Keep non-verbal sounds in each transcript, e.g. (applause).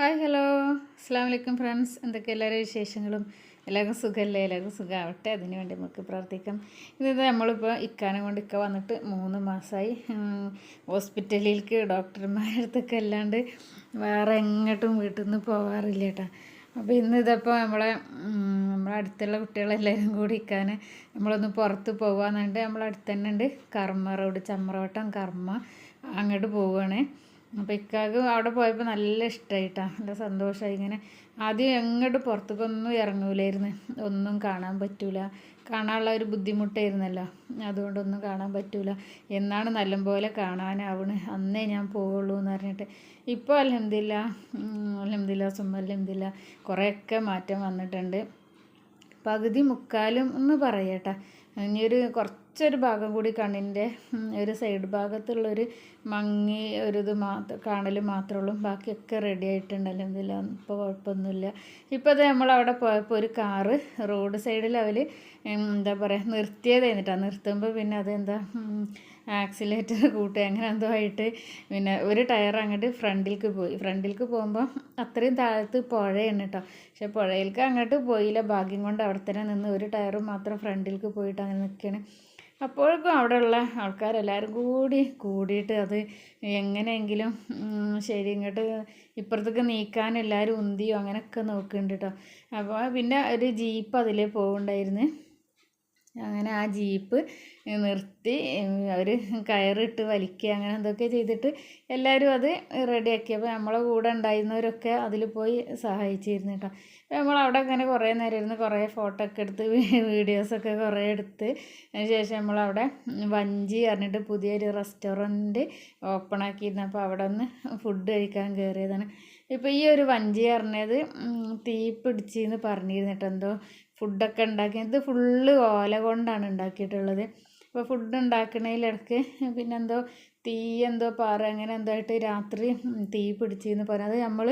Hi hello അസ്സാം വലൈക്കും friends എന്തൊക്കെ എല്ലാവരും വിശേഷങ്ങളും? എല്ലാവർക്കും സുഖമല്ലേ എല്ലാവർക്കും സുഖമാവട്ടെ അതിന് വേണ്ടി നമുക്ക് പ്രാർത്ഥിക്കാം. ഇത് നമ്മളിപ്പോൾ ഇക്കാനെ കൊണ്ട് ഇക്ക വന്നിട്ട് മൂന്ന് മാസമായി ഹോസ്പിറ്റലിലേക്ക് ഡോക്ടർമാരടുത്തൊക്കെ അല്ലാണ്ട് വേറെ എങ്ങോട്ടും വീട്ടിൽ നിന്ന് പോകാറില്ല കേട്ടോ അപ്പോൾ ഇന്ന് ഇതപ്പോൾ നമ്മളെ നമ്മളെ അടുത്തുള്ള കുട്ടികളെല്ലാവരും കൂടി ഇക്കാൻ നമ്മളൊന്ന് പുറത്ത് പോകാമെന്നുണ്ട് നമ്മളെ അടുത്ത് ഉണ്ട് കർമ്മ റോഡ് ചമ്രവട്ടം കർമ്മ. അങ്ങോട്ട് പോവുകയാണ് അപ്പോൾ ഇക്കാക്ക് അവിടെ പോയപ്പോൾ നല്ല ഇഷ്ടമായിട്ടാണ് നല്ല സന്തോഷമായി ഇങ്ങനെ ആദ്യം എങ്ങോട്ട് പുറത്തേക്കൊന്നും ഇറങ്ങൂലായിരുന്നു. ഒന്നും കാണാൻ പറ്റൂല. കാണാനുള്ള ഒരു ബുദ്ധിമുട്ടായിരുന്നല്ലോ. അതുകൊണ്ടൊന്നും കാണാൻ പറ്റൂല. എന്നാണ് നല്ലപോലെ കാണാനാവണ്. അന്നേ ഞാൻ പോവുള്ളൂ എന്ന് പറഞ്ഞിട്ട്. ഇപ്പോൾ അലഹമില്ല അലഹമില്ല സുമ്മ അലഹമില്ല കുറേയൊക്കെ മാറ്റം വന്നിട്ടുണ്ട്. പകുതി മുക്കാലും എന്ന് പറയട്ടെ. ഇനിയൊരു കുറച്ചൊരു ഭാഗം കൂടി കണ്ണിന്റെ ഒരു സൈഡ് ഭാഗത്തുള്ളൊരു മങ്ങി ഒരു ഇത് മാത്രം കാണൽ മാത്രമേ ഉള്ളൂ ബാക്കിയൊക്കെ റെഡി ആയിട്ടുണ്ടല്ലോ. എന്തില്ല ഇപ്പോൾ കുഴപ്പമൊന്നുമില്ല. ഇപ്പോൾ അത് നമ്മളവിടെ പോയപ്പോൾ ഒരു കാറ് റോഡ് സൈഡിൽ അവർ എന്താ പറയുക നിർത്തിയത് കഴിഞ്ഞിട്ടാണ് നിർത്തുമ്പോൾ പിന്നെ അതെന്താ ആക്സിലേറ്റർ കൂട്ടുക അങ്ങനെ എന്തോ ആയിട്ട്. പിന്നെ ഒരു ടയർ അങ്ങോട്ട് ഫ്രണ്ടിലേക്ക് പോയി. ഫ്രണ്ടിലേക്ക് പോകുമ്പോൾ അത്രയും താഴത്ത് പുഴയാണ് കേട്ടോ പക്ഷെ പുഴയിലേക്ക് അങ്ങോട്ട് പോയില്ല. ഭാഗ്യം കൊണ്ട് അവിടെ തന്നെ നിന്ന് ഒരു ടയർ മാത്രം ഫ്രണ്ടിലേക്ക് പോയിട്ട് അങ്ങനെ നിൽക്കുകയാണ് അപ്പോഴേക്കും അവിടെയുള്ള ആൾക്കാരെല്ലാവരും കൂടി കൂടിയിട്ട് അത് എങ്ങനെയെങ്കിലും ശരി ഇങ്ങോട്ട് ഇപ്പുറത്തേക്ക് നീക്കാൻ എല്ലാവരും ഉന്തിയോ അങ്ങനെയൊക്കെ നോക്കുന്നുണ്ട് കേട്ടോ അപ്പോൾ പിന്നെ ഒരു ജീപ്പ് അതിലേ പോകുന്നുണ്ടായിരുന്നു അങ്ങനെ ആ ജീപ്പ് നിർത്തി അവർ കയറിട്ട് വലിക്കുക അങ്ങനെ എന്തൊക്കെ ചെയ്തിട്ട് എല്ലാവരും അത് റെഡിയാക്കിയപ്പോൾ നമ്മളെ കൂടെ ഉണ്ടായിരുന്നവരൊക്കെ അതിൽ പോയി സഹായിച്ചിരുന്നു കേട്ടോ. നമ്മൾ അവിടെ അങ്ങനെ കുറേ നേരം ഇരുന്ന് കുറേ ഫോട്ടോ ഒക്കെ എടുത്ത് വീഡിയോസൊക്കെ കുറേ എടുത്ത് അതിന് ശേഷം നമ്മളവിടെ വഞ്ചി പറഞ്ഞിട്ട് പുതിയൊരു റെസ്റ്റോറന്റ് ഓപ്പൺ ആക്കിയിരുന്നു. അപ്പോൾ അവിടെ ഒന്ന് ഫുഡ് കഴിക്കാൻ കയറിയതാണ് ഇപ്പോൾ ഈ ഒരു വഞ്ചി പറഞ്ഞത് തീ പിടിച്ചെന്ന് പറഞ്ഞിരുന്നിട്ട് എന്തോ. ഫുഡൊക്കെ ഉണ്ടാക്കിയത് ഫുള്ള് ഓല കൊണ്ടാണ് ഉണ്ടാക്കിയിട്ടുള്ളത്. അപ്പോൾ ഫുഡ് ഉണ്ടാക്കണതിലിടക്ക് പിന്നെന്തോ തീ എന്തോ പാറ അങ്ങനെ എന്തോ ആയിട്ട് രാത്രി തീ പിടിച്ചെന്ന് പറഞ്ഞു അത് നമ്മൾ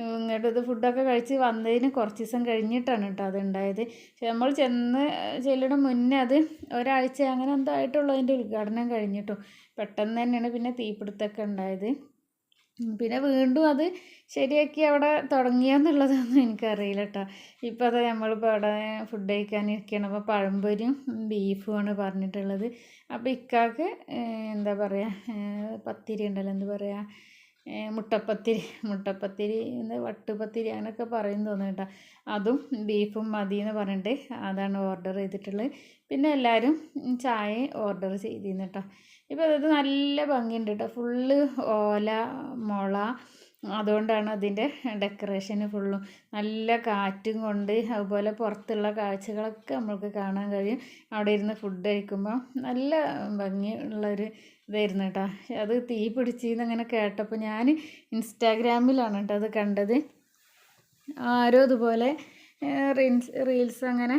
ഇങ്ങോട്ട് ഇത് ഫുഡൊക്കെ കഴിച്ച് വന്നതിന് കുറച്ച് ദിവസം കഴിഞ്ഞിട്ടാണ് കേട്ടോ അത് ഉണ്ടായത്. പക്ഷെ നമ്മൾ ചെന്ന് ചെല്ലണ മുന്നേ അത് ഒരാഴ്ച അങ്ങനെ എന്തോ ആയിട്ടുള്ളതിന്റെ ഉദ്ഘാടനം കഴിഞ്ഞിട്ടു. പെട്ടെന്ന് തന്നെയാണ് പിന്നെ തീപിടുത്തമൊക്കെ ഉണ്ടായത്. പിന്നെ വീണ്ടും അത് ശരിയാക്കി അവിടെ തുടങ്ങിയെന്നുള്ളതൊന്നും എനിക്കറിയില്ല കേട്ടോ ഇപ്പോൾ അത് നമ്മളിപ്പോൾ അവിടെ ഫുഡ് കഴിക്കാൻ കഴിക്കാനിരിക്കുകയാണ് അപ്പോൾ പഴംപൊരിയും ബീഫുമാണ് പറഞ്ഞിട്ടുള്ളത്. അപ്പോൾ ഇക്കാക്ക് എന്താ പറയുക പത്തിരി ഉണ്ടല്ലോ എന്താ പറയുക മുട്ടപ്പത്തിരി മുട്ടപ്പത്തിരി എന്താ വട്ടുപത്തിരി അങ്ങനെയൊക്കെ പറയും തോന്നുന്നു കേട്ടോ. അതും ബീഫും മതി എന്ന് പറഞ്ഞിട്ട് അതാണ് ഓർഡർ ചെയ്തിട്ടുള്ളത്. പിന്നെ എല്ലാവരും ചായ ഓർഡർ ചെയ്തിരുന്നു കേട്ടോ ഇപ്പോൾ അത് നല്ല ഭംഗിയുണ്ട് കേട്ടോ ഫുള്ള് ഓല മുള അതുകൊണ്ടാണ് അതിന്റെ ഡെക്കറേഷന് ഫുള്ളും. നല്ല കാറ്റും കൊണ്ട് അതുപോലെ പുറത്തുള്ള കാഴ്ചകളൊക്കെ നമ്മൾക്ക് കാണാൻ കഴിയും. അവിടെ ഇരുന്ന് ഫുഡ് കഴിക്കുമ്പോൾ നല്ല ഭംഗിയുള്ളൊരു ഇതായിരുന്നു കേട്ടോ അത് തീ പിടിച്ചെന്നങ്ങനെ കേട്ടപ്പോൾ ഞാൻ ഇൻസ്റ്റാഗ്രാമിലാണ് കേട്ടോ അത് കണ്ടത്. ആരോ ഇതുപോലെ റീൽസ് റീൽസ് അങ്ങനെ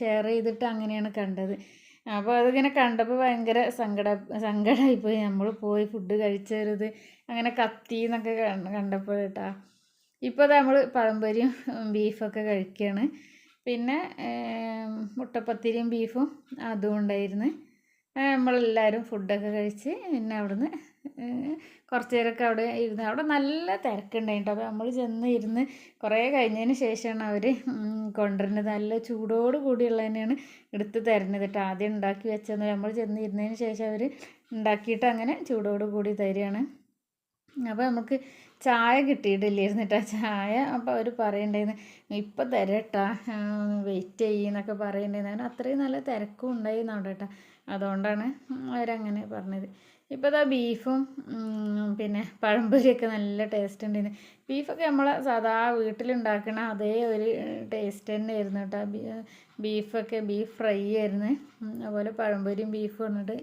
ഷെയർ ചെയ്തിട്ട് അങ്ങനെയാണ് കണ്ടത്. അപ്പോൾ അതിങ്ങനെ കണ്ടപ്പോൾ ഭയങ്കര സങ്കട സങ്കടമായിപ്പോയി നമ്മൾ പോയി ഫുഡ് കഴിച്ചരുത്. അങ്ങനെ കത്തി എന്നൊക്കെ കണ്ടപ്പോൾ കേട്ടോ. ഇപ്പോൾ നമ്മൾ പഴംപൊരിയും ബീഫൊക്കെ കഴിക്കുകയാണ് പിന്നെ മുട്ടപ്പത്തിരിയും ബീഫും അതും ഉണ്ടായിരുന്നു. നമ്മളെല്ലാവരും ഫുഡൊക്കെ കഴിച്ച് പിന്നെ അവിടുന്ന് കുറച്ച് നേരമൊക്കെ അവിടെ ഇരുന്ന്. അവിടെ നല്ല തിരക്കുണ്ടായിട്ടോ. അപ്പോൾ നമ്മൾ ചെന്ന് ഇരുന്ന് കുറേ കഴിഞ്ഞതിന് ശേഷമാണ് അവർ കൊണ്ടുവരുന്നത്. നല്ല ചൂടോട് കൂടിയുള്ള തന്നെയാണ് എടുത്ത് തരുന്നത് കേട്ടോ ആദ്യം ഉണ്ടാക്കി വെച്ചെന്ന്. നമ്മൾ ചെന്ന് ഇരുന്നതിന് ശേഷം അവർ ഉണ്ടാക്കിയിട്ട് അങ്ങനെ ചൂടോട് കൂടി തരികയാണ്. അപ്പോൾ നമുക്ക് ചായ കിട്ടിയിട്ടില്ലായിരുന്നു കേട്ടോ ചായ അപ്പോൾ അവർ പറയണ്ടായിരുന്നു ഇപ്പം തരട്ടാ. വെയിറ്റ് ചെയ്യുന്നൊക്കെ പറയണ്ടായിരുന്നു. അത്രയും നല്ല തിരക്കും ഉണ്ടായിരുന്നു അവിടെ കേട്ടോ അതുകൊണ്ടാണ് അവരങ്ങനെ പറഞ്ഞത്. ഇപ്പോൾ ഇതാ ബീഫും പിന്നെ പഴംപൊരിയൊക്കെ നല്ല ടേസ്റ്റ് ഉണ്ടായിരുന്നു ബീഫൊക്കെ നമ്മൾ സാധാ വീട്ടിലുണ്ടാക്കണ അതേ ഒരു ടേസ്റ്റ് തന്നെ ആയിരുന്നു കേട്ടോ ബീഫൊക്കെ ബീഫ് ഫ്രൈ ആയിരുന്നു. അതുപോലെ പഴംപൊരിയും ബീഫും വന്നിട്ട്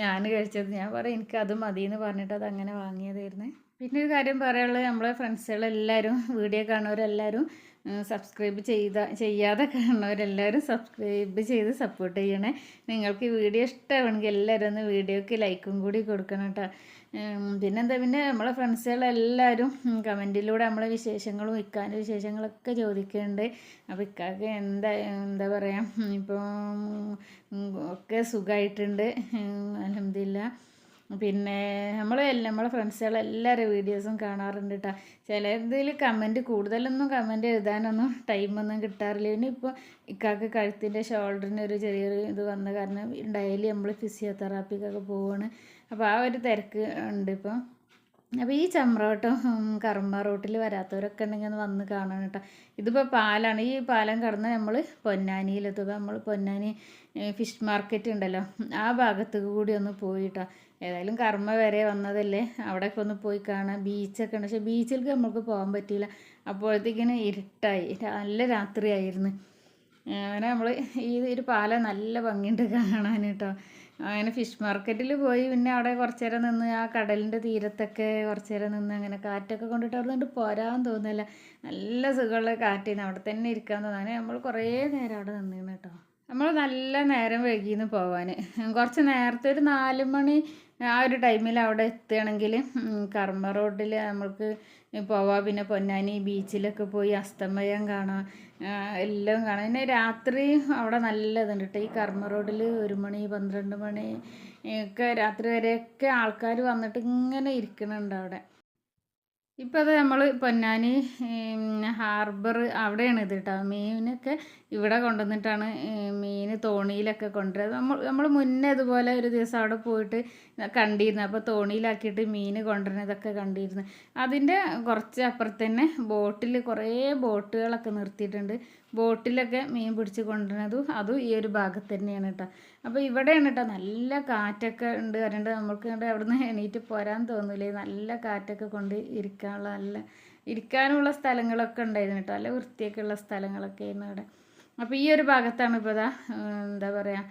ഞാൻ കഴിച്ചത്. ഞാൻ പറയും എനിക്ക് അത് മതി എന്ന് പറഞ്ഞിട്ട് അത് അങ്ങനെ വാങ്ങിയതായിരുന്നു. പിന്നെ ഒരു കാര്യം പറയാനുള്ളത് നമ്മളെ ഫ്രണ്ട്സുകളെല്ലാവരും വീഡിയോ കാണുന്നവരെല്ലാവരും സബ്സ്ക്രൈബ് ചെയ്ത ചെയ്യാതെ കാണുന്നവരെല്ലാവരും സബ്സ്ക്രൈബ് ചെയ്ത് സപ്പോർട്ട് ചെയ്യണേ. നിങ്ങൾക്ക് ഈ വീഡിയോ ഇഷ്ടമാണെങ്കിൽ എല്ലാവരും ഒന്ന് വീഡിയോക്ക് ലൈക്കും കൂടി കൊടുക്കണം കേട്ടോ പിന്നെന്താ പിന്നെ നമ്മളെ ഫ്രണ്ട്സുകളെല്ലാവരും കമന്റിലൂടെ നമ്മളെ വിശേഷങ്ങളും ഇക്കാന്റെ വിശേഷങ്ങളൊക്കെ ചോദിക്കുന്നുണ്ട് അപ്പോൾ ഇക്കാക്ക് എന്താ എന്താ പറയുക ഇപ്പോൾ ഒക്കെ സുഖമായിട്ടുണ്ട് അലഹമില്ല പിന്നെ നമ്മൾ നമ്മളെ ഫ്രണ്ട്സുകളെല്ലാവരും വീഡിയോസും കാണാറുണ്ട് കേട്ടോ ചിലതിൽ കമന്റ് കൂടുതലൊന്നും കമന്റ് എഴുതാനൊന്നും ടൈമൊന്നും കിട്ടാറില്ല. പിന്നെ ഇപ്പോൾ ഇക്കാക്ക് കഴുത്തിന്റെ ഷോൾഡറിന് ഒരു ചെറിയൊരു ഇത് വന്ന കാരണം ഡെയിലി നമ്മൾ ഫിസിയോതെറാപ്പിക്കൊക്കെ പോവാണ്. അപ്പോൾ ആ ഒരു തിരക്ക് ഉണ്ട് ഇപ്പം. അപ്പോൾ ഈ ചമ്രവട്ടം കർമ്മ റോട്ടിൽ വരാത്തവരൊക്കെ ഉണ്ടെങ്കിൽ ഒന്ന് വന്ന് കാണണം കേട്ടോ ഇതിപ്പോൾ പാലാണ്. ഈ പാലം കടന്ന് നമ്മൾ പൊന്നാനിയിലെത്തുക നമ്മൾ പൊന്നാനി ഫിഷ് മാർക്കറ്റ് ഉണ്ടല്ലോ. ആ ഭാഗത്തേക്ക് കൂടി ഒന്ന് പോയിട്ടോ ഏതായാലും കർമ്മ വരെ വന്നതല്ലേ? അവിടെയൊക്കെ ഒന്ന് പോയി കാണാം. ബീച്ചൊക്കെ ഉണ്ട്. പക്ഷേ ബീച്ചിലേക്ക് നമുക്ക് പോകാൻ പറ്റിയില്ല. അപ്പോഴത്തേക്കിന് ഇരുട്ടായി. നല്ല രാത്രിയായിരുന്നു. അങ്ങനെ നമ്മൾ ഈ ഒരു പാലം നല്ല ഭംഗിയുണ്ട് കാണാൻ കേട്ടോ. അങ്ങനെ ഫിഷ് മാർക്കറ്റിൽ പോയി പിന്നെ അവിടെ കുറച്ച് നേരം നിന്ന് ആ കടലിന്റെ തീരത്തൊക്കെ കുറച്ച് നേരം നിന്ന് അങ്ങനെ കാറ്റൊക്കെ കൊണ്ടിട്ട് അവിടെ നിന്ന് പോരാൻ തോന്നില്ല നല്ല സുഖമുള്ള കാറ്റിന്ന്. അവിടെ തന്നെ ഇരിക്കാൻ തോന്നുന്നു. അങ്ങനെ നമ്മൾ കുറേ നേരം അവിടെ നിന്നിരുന്നു കേട്ടോ. നമ്മൾ നല്ല നേരം വൈകിന്ന് പോവാൻ കുറച്ച് നേരത്തെ ഒരു നാല് മണി ആ ഒരു ടൈമിൽ അവിടെ എത്തുകയാണെങ്കിൽ കർമ്മ റോഡിൽ നമ്മൾക്ക് പോവാം. പിന്നെ പൊന്നാനി ബീച്ചിലൊക്കെ പോയി അസ്തമയം കാണാം എല്ലാം കാണാം. പിന്നെ രാത്രി അവിടെ നല്ല ഇതുണ്ട് കേട്ടോ. ഈ കർമ്മ റോഡിൽ ഒരു മണി പന്ത്രണ്ട് മണി ഒക്കെ രാത്രി വരെയൊക്കെ ആൾക്കാർ വന്നിട്ട് ഇങ്ങനെ ഇരിക്കുന്നുണ്ട് അവിടെ. ഇപ്പോൾ അത് നമ്മൾ പൊന്നാനി ഹാർബർ അവിടെയാണ് ഇത് കേട്ടോ മീനൊക്കെ ഇവിടെ കൊണ്ടുവന്നിട്ടാണ് മീൻ തോണിയിലൊക്കെ കൊണ്ടുവരുന്നത്. നമ്മൾ നമ്മൾ മുന്നേ ഇതുപോലെ ഒരു ദിവസം അവിടെ പോയിട്ട് കണ്ടിരുന്നു. അപ്പോൾ തോണിയിലാക്കിയിട്ട് മീൻ കൊണ്ടുവരുന്നതൊക്കെ കണ്ടിരുന്നു. അതിന്റെ കുറച്ച് അപ്പുറത്ത് തന്നെ ബോട്ടിൽ കുറേ ബോട്ടുകളൊക്കെ നിർത്തിയിട്ടുണ്ട്. ബോട്ടിലൊക്കെ മീൻ പിടിച്ച് കൊണ്ടുവരുന്നതും അതും ഈ ഒരു ഭാഗത്ത് തന്നെയാണ് കേട്ടോ. അപ്പോൾ ഇവിടെയാണ് കേട്ടോ നല്ല കാറ്റൊക്കെ ഉണ്ട്. വരേണ്ടത് നമുക്ക് അവിടെ അവിടുന്ന് എണീറ്റ് പോരാൻ തോന്നില്ലേ നല്ല കാറ്റൊക്കെ കൊണ്ട് ഇരിക്കാനുള്ള നല്ല ഇരിക്കാനുള്ള സ്ഥലങ്ങളൊക്കെ ഉണ്ടായിരുന്നു കേട്ടോ. നല്ല വൃത്തിയൊക്കെ ഉള്ള സ്ഥലങ്ങളൊക്കെ ആയിരുന്നു അവിടെ. അപ്പോൾ ഈ ഒരു ഭാഗത്താണ് ഇപ്പോൾ എന്താ പറയുക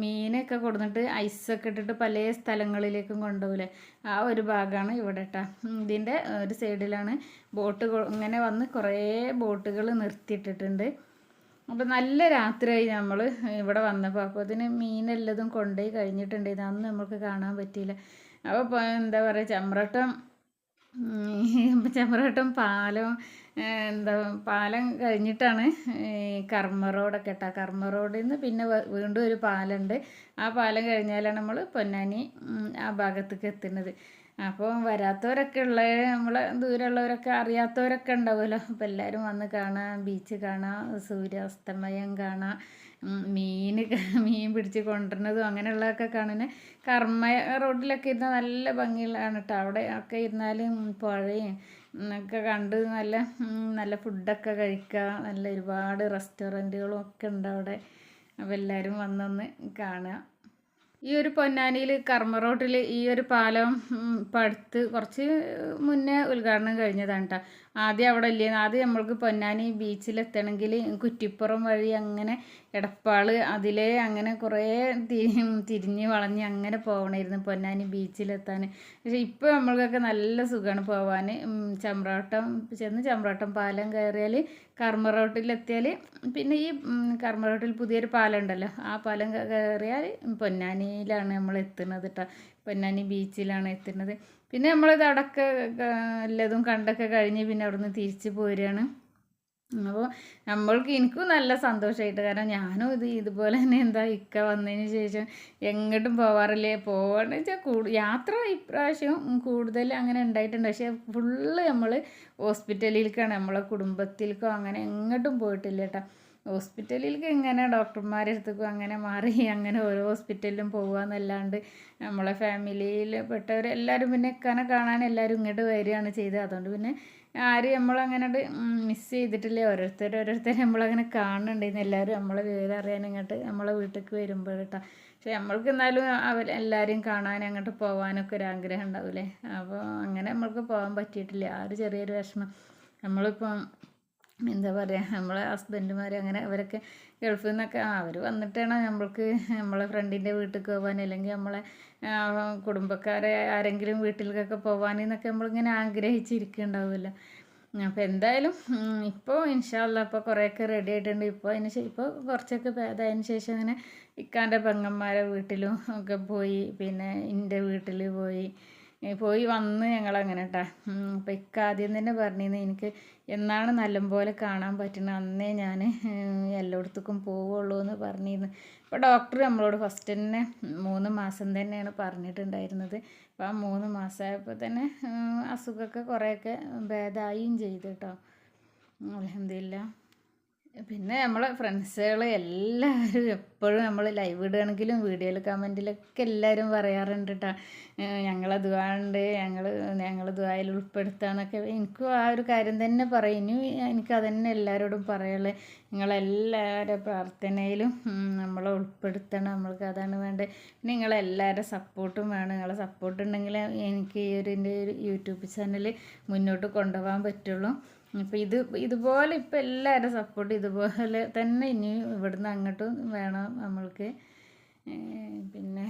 മീനൊക്കെ കൊടുത്തിട്ട് ഐസൊക്കെ ഇട്ടിട്ട് പല സ്ഥലങ്ങളിലേക്കും കൊണ്ടുപോകില്ലേ ആ ഒരു ഭാഗമാണ് ഇവിടെ കേട്ടോ ഇതിന്റെ ഒരു സൈഡിലാണ് ബോട്ട് ഇങ്ങനെ വന്ന് കുറേ ബോട്ടുകൾ നിർത്തിയിട്ടിട്ടുണ്ട്. അപ്പോൾ നല്ല രാത്രിയായി നമ്മൾ ഇവിടെ വന്നപ്പോൾ അപ്പോൾ അതിന് മീനെല്ലതും കൊണ്ടുപോയി കഴിഞ്ഞിട്ടുണ്ട്. ഇതൊന്നും നമുക്ക് കാണാൻ പറ്റിയില്ല. അപ്പോൾ എന്താ പറയുക ചമ്രട്ടം ചമ്രവട്ടം പാലം എന്താ പാലം കഴിഞ്ഞിട്ടാണ് കർമ്മ റോഡൊക്കെ കേട്ടോ കർമ്മ റോഡിൽ നിന്ന് പിന്നെ വീണ്ടും ഒരു പാലമുണ്ട് ആ പാലം കഴിഞ്ഞാലാണ് നമ്മൾ പൊന്നാനി ആ ഭാഗത്തേക്ക് എത്തുന്നത്. അപ്പോൾ വരാത്തവരൊക്കെ ഉള്ള നമ്മളെ ദൂരമുള്ളവരൊക്കെ അറിയാത്തവരൊക്കെ ഉണ്ടാവുമല്ലോ. അപ്പോൾ എല്ലാവരും വന്ന് കാണാം ബീച്ച് കാണാം സൂര്യാസ്തമയം കാണാം. മീൻ (laughs) മീൻ പിടിച്ച് കൊണ്ടുവരുന്നതും അങ്ങനെയുള്ളതൊക്കെ കാണുന്നത് കർമ്മ റോഡിലൊക്കെ ഇരുന്നാൽ നല്ല ഭംഗിയുള്ളതാണ് കേട്ടോ അവിടെ ഒക്കെ ഇരുന്നാലും പുഴയും ഒക്കെ കണ്ട് നല്ല നല്ല ഫുഡൊക്കെ കഴിക്കുക നല്ല ഒരുപാട് റെസ്റ്റോറന്റുകളും ഒക്കെ ഉണ്ട് അവിടെ. അപ്പോൾ എല്ലാവരും വന്നൊന്ന് കാണുക ഈ ഒരു പൊന്നാനിയിൽ കർമ്മ റോട്ടിൽ ഈ ഒരു പാലം പടുത്ത് കുറച്ച് മുന്നേ ഉദ്ഘാടനം കഴിഞ്ഞതാണ് കേട്ടോ ആദ്യം അവിടെ ഇല്ലേ ആദ്യം നമ്മൾക്ക് പൊന്നാനി ബീച്ചിലെത്തണമെങ്കിൽ കുറ്റിപ്പുറം വഴി അങ്ങനെ എടപ്പാൾ അതിലേ അങ്ങനെ കുറേ തിരിഞ്ഞ് വളഞ്ഞ് അങ്ങനെ പോകണമായിരുന്നു പൊന്നാനി ബീച്ചിലെത്താൻ പക്ഷേ ഇപ്പോൾ നമ്മൾക്കൊക്കെ നല്ല സുഖമാണ് പോവാൻ ചമ്പ്രാട്ടം ചെന്ന് ചമ്പ്രാട്ടം പാലം കയറിയാൽ കർമ്മ റോട്ടിലെത്തിയാൽ പിന്നെ ഈ കർമ്മ റോട്ടിൽ പുതിയൊരു പാലം ഉണ്ടല്ലോ ആ പാലം കയറിയാൽ പൊന്നാനിയിലാണ് നമ്മൾ എത്തുന്നത് കേട്ടോ പൊന്നാനി ബീച്ചിലാണ് എത്തുന്നത്. പിന്നെ നമ്മളിത് അടക്ക എല്ലതും കണ്ടൊക്കെ കഴിഞ്ഞ് പിന്നെ അവിടുന്ന് തിരിച്ച് പോരുകയാണ് അപ്പോൾ നമ്മൾക്ക് എനിക്കും നല്ല സന്തോഷമായിട്ട് കാരണം ഞാനും ഇത് ഇതുപോലെ തന്നെ എന്താ ഇക്ക വന്നതിന് ശേഷം എങ്ങോട്ടും പോവാറില്ലേ? പോകണമെന്ന് വെച്ചാൽ കൂടു യാത്ര ഇപ്രാവശ്യം കൂടുതൽ അങ്ങനെ ഉണ്ടായിട്ടുണ്ട്. പക്ഷേ ഫുള്ള് നമ്മൾ ഹോസ്പിറ്റലിലേക്കാണ് നമ്മളെ കുടുംബത്തിലേക്കോ അങ്ങനെ എങ്ങോട്ടും പോയിട്ടില്ല കേട്ടോ ഹോസ്പിറ്റലിലേക്ക് എങ്ങനെ ഡോക്ടർമാരെ അടുത്തേക്കും അങ്ങനെ മാറി അങ്ങനെ ഓരോ ഹോസ്പിറ്റലിലും പോകുക നമ്മളെ ഫാമിലിയിൽ പെട്ടവർ എല്ലാവരും പിന്നെ എക്കാനെ കാണാൻ എല്ലാവരും ഇങ്ങോട്ട് വരികയാണ് ചെയ്തത്. അതുകൊണ്ട് പിന്നെ ആരും നമ്മളങ്ങനെ മിസ് ചെയ്തിട്ടില്ല? ഓരോരുത്തർ ഓരോരുത്തർ നമ്മളങ്ങനെ കാണുന്നുണ്ടായിരുന്നു എല്ലാവരും നമ്മളെ വിവരം അറിയാൻ ഇങ്ങോട്ട് നമ്മളെ വീട്ടിലേക്ക് വരുമ്പോൾ കേട്ടോ പക്ഷേ നമ്മൾക്ക് എന്നാലും അവർ എല്ലാവരെയും കാണാൻ അങ്ങോട്ട് പോകാനൊക്കെ ഒരു ആഗ്രഹം ഉണ്ടാവില്ലേ? അപ്പോൾ അങ്ങനെ നമ്മൾക്ക് പോകാൻ പറ്റിയിട്ടില്ല. ആ ഒരു ചെറിയൊരു വിഷമം. നമ്മളിപ്പം എന്താ പറയുക നമ്മളെ ഹസ്ബൻഡുമാർ അങ്ങനെ അവരൊക്കെ ഗൾഫിൽ നിന്നൊക്കെ അവർ വന്നിട്ടാണ് നമ്മൾക്ക് നമ്മളെ ഫ്രണ്ടിന്റെ വീട്ടിൽ പോകാൻ അല്ലെങ്കിൽ നമ്മളെ കുടുംബക്കാരെ ആരെങ്കിലും വീട്ടിലേക്കൊക്കെ പോകാൻ എന്നൊക്കെ നമ്മളിങ്ങനെ ആഗ്രഹിച്ചിരിക്കുന്നുണ്ടാവുമല്ലോ അപ്പോൾ എന്തായാലും ഇപ്പോൾ ഇൻഷാല്ല ഇപ്പോൾ കുറേയൊക്കെ റെഡി ആയിട്ടുണ്ട്. ഇപ്പോൾ അതിന് ഇപ്പോൾ കുറച്ചൊക്കെ ഭേദമായതിന് ശേഷം അങ്ങനെ ഇക്കാന്റെ പെങ്ങന്മാരെ വീട്ടിലും ഒക്കെ പോയി പിന്നെ എന്റെ വീട്ടിൽ പോയി പോയി വന്ന് ഞങ്ങളങ്ങനെ കേട്ടാ അപ്പം ഇക്ക ആദ്യം തന്നെ പറഞ്ഞിരുന്നു എനിക്ക് എന്നാണ് നല്ലപോലെ കാണാൻ പറ്റുന്നത് അന്നേ ഞാൻ എല്ലായിടത്തേക്കും പോവുള്ളൂ എന്ന് പറഞ്ഞിരുന്നു. അപ്പോൾ ഡോക്ടർ നമ്മളോട് ഫസ്റ്റ് തന്നെ മൂന്ന് മാസം തന്നെയാണ് പറഞ്ഞിട്ടുണ്ടായിരുന്നത്. അപ്പോൾ ആ മൂന്ന് മാസമായപ്പോൾ തന്നെ അസുഖമൊക്കെ കുറേയൊക്കെ ഭേദമായും ചെയ്തു കേട്ടോ അലഹമില്ല പിന്നെ നമ്മളെ ഫ്രണ്ട്സുകൾ എല്ലാവരും എപ്പോഴും നമ്മൾ ലൈവ് ഇടുകയാണെങ്കിലും വീഡിയോയിൽ കമന്റിലൊക്കെ എല്ലാവരും പറയാറുണ്ട് കേട്ടോ ഞങ്ങളെ ദുവാണ്ട് ഞങ്ങൾ ഞങ്ങൾ ദുവായിൽ ഉൾപ്പെടുത്താന്നൊക്കെ എനിക്കും ആ ഒരു കാര്യം തന്നെ പറയും. ഇനി എനിക്ക് അതന്നെ എല്ലാവരോടും പറയുള്ളത് നിങ്ങളെല്ലാവരുടെ പ്രാർത്ഥനയിലും നമ്മളെ ഉൾപ്പെടുത്തണം. നമ്മൾക്ക് അതാണ് വേണ്ടത്. പിന്നെ നിങ്ങളെല്ലാവരുടെ സപ്പോർട്ടും വേണം. നിങ്ങളെ സപ്പോർട്ട് ഉണ്ടെങ്കിൽ എനിക്ക് ഈ ഒരു എന്റെ യൂട്യൂബ് ചാനൽ മുന്നോട്ട് കൊണ്ടുപോകാൻ പറ്റുള്ളൂ. അപ്പോൾ ഇത് ഇതുപോലെ ഇപ്പോൾ എല്ലാവരും സപ്പോർട്ട് ഇതുപോലെ തന്നെ ഇനി ഇവിടുന്ന് അങ്ങോട്ടും വേണം നമ്മൾക്ക്. പിന്നെ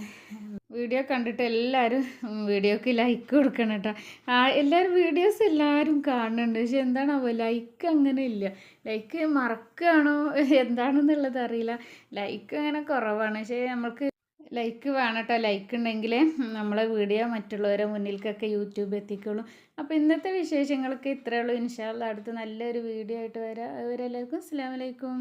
വീഡിയോ കണ്ടിട്ട് എല്ലാവരും വീഡിയോക്ക് ലൈക്ക് കൊടുക്കണം കേട്ടോ ആ എല്ലാവരും വീഡിയോസ് എല്ലാവരും കാണുന്നുണ്ട് പക്ഷെ എന്താണാവോ ലൈക്ക് അങ്ങനെ ഇല്ല. ലൈക്ക് മറക്കുകയാണോ എന്താണെന്നുള്ളത് അറിയില്ല. ലൈക്ക് അങ്ങനെ കുറവാണ്. പക്ഷേ നമ്മൾക്ക് ലൈക്ക് വേണം കേട്ടോ ലൈക്ക് ഉണ്ടെങ്കിൽ നമ്മളെ വീഡിയോ മറ്റുള്ളവരെ മുന്നിലേക്കൊക്കെ യൂട്യൂബ് എത്തിക്കുള്ളൂ അപ്പോൾ ഇന്നത്തെ വിശേഷങ്ങളൊക്കെ ഇത്രയേ ഉള്ളൂ. ഇൻഷാല്ല അടുത്ത് നല്ലൊരു വീഡിയോ ആയിട്ട് വരാം. അതുവരെ എല്ലാവർക്കും അസ്സാം വലൈക്കും